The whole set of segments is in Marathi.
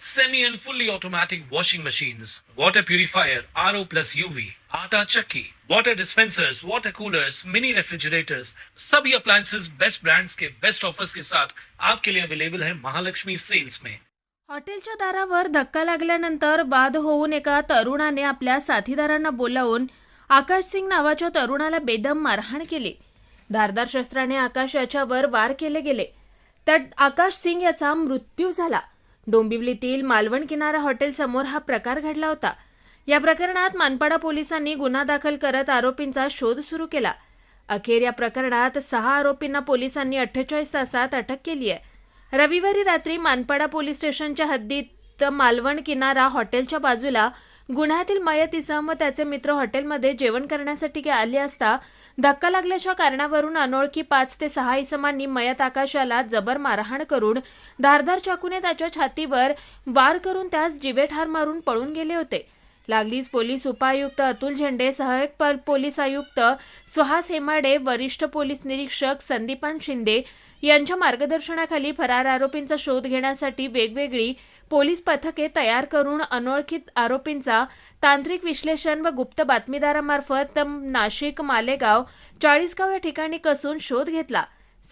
semi and fully automatic washing machines, water purifier, RO plus UV, आटा चक्की, water dispensers, water coolers, mini refrigerators, सभी appliances बेस्ट brands के बेस्ट ऑफर्स के साथ आपके लिए अवेलेबल है महालक्ष्मी सेल्स में हॉटेलच्या दारावर धक्का लागल्यानंतर बाद होऊन एका तरुणाने आपल्या साथीदारांना बोलावून आकाश सिंग नावाच्या तरुणाला बेदम मारहाण केली धारदार शस्त्राने आकाश याच्यावर वार केले गेले त्यात आकाश सिंग याचा मृत्यू झाला डोंबिवलीतील मालवण किनारा हॉटेल समोर हा प्रकार घडला होता. या प्रकरणात मानपाडा पोलिसांनी गुन्हा दाखल करत आरोपींचा शोध सुरू केला. अखेर या प्रकरणात सहा आरोपींना पोलिसांनी अठ्ठेचाळीस तासात अटक केली आहे. रविवारी रात्री मानपाडा पोलीस स्टेशनच्या हद्दीत मालवण किनारा हॉटेलच्या बाजूला गुन्ह्यातील मयत इसम व त्याचे मित्र हॉटेलमध्ये जेवण करण्यासाठी आले असता धक्का लागल्याच्या कारणावरून अनोळखी पाच ते सहा इसमांनी मयत आकाशाला जबर मारहाण करून धारधार चाकूने त्याच्या छातीवर वार करून त्यास जिवेठार मारून पळून गेले होते. लागलीच पोलीस उपायुक्त अतुल झेंडे सहाय्यक पोलीस आयुक्त सुहास हेमाडे वरिष्ठ पोलीस निरीक्षक संदीपान शिंदे यांच्या मार्गदर्शनाखाली फरार आरोपींचा शोध घेण्यासाठी वेगवेगळी पोलीस पथके तयार करून अनोळखी आरोपींचा तांत्रिक विश्लेषण व गुप्त बातमीदारामार्फत नाशिक मालेगाव चाळीसगाव या ठिकाणी कसून शोध घेतला.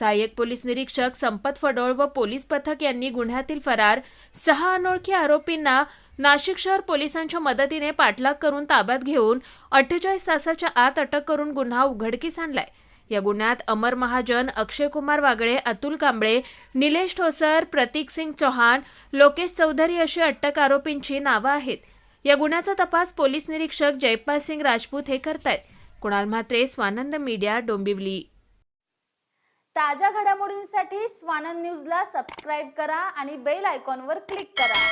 सहाय्यक पोलीस निरीक्षक संपत फडोळ व पोलीस पथक यांनी गुन्ह्यातील फरार सहा अनोळखी आरोपींना नाशिक शहर पोलिसांच्या मदतीने पाठलाग करून ताब्यात घेऊन अठ्ठेचाळीस तासाच्या आत अटक करून गुन्हा उघडकीस आणलाय. या गुन्ह्यात अमर महाजन अक्षय कुमार वागळे अतुल कांबळे निलेश ठोसर प्रतीक सिंग चौहान लोकेश चौधरी अशी अटक आरोपींची नावं आहेत. या गुन्ह्याचा तपास पोलीस निरीक्षक जयपाल सिंग राजपूत हे करतायत. कुणाल म्हात्रे स्वानंद मीडिया डोंबिवली. ताज्या घडामोडींसाठी स्वानंद न्यूजला सबस्क्राईब करा आणि बेल आयकॉनवर क्लिक करा.